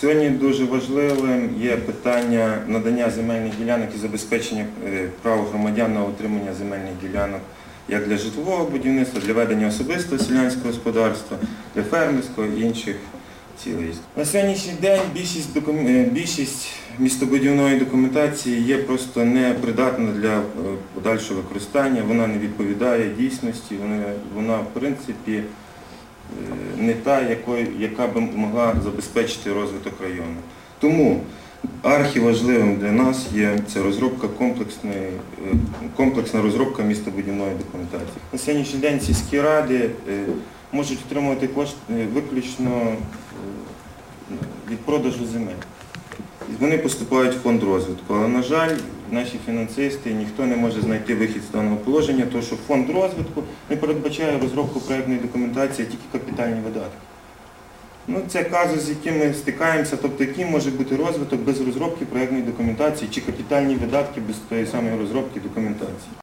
Сьогодні дуже важливим є питання надання земельних ділянок і забезпечення е, права громадян на отримання земельних ділянок як для житлового будівництва, для ведення особистого селянського господарства, для фермерського і інших цілей. На сьогоднішній день більшість, докум- е, більшість містобудівної документації є просто непридатна для е, подальшого використання, вона не відповідає дійсності, вона, вона в принципі не та, яка б могла забезпечити розвиток району. Тому архіважливим для нас є це розробка е, комплексна розробка містобудівної документації. На сьогоднішній день сільські ради е, можуть отримувати кошти е, виключно від продажу земель. Вони поступають в фонд розвитку. Але, на жаль, наші фінансисти, ніхто не може знайти вихід з даного положення, тому що фонд розвитку не передбачає розробку проєктної документації, тільки капітальні видатки. Ну, це казус, з яким ми стикаємося, тобто який може бути розвиток без розробки проєктної документації чи капітальні видатки без тої самої розробки документації.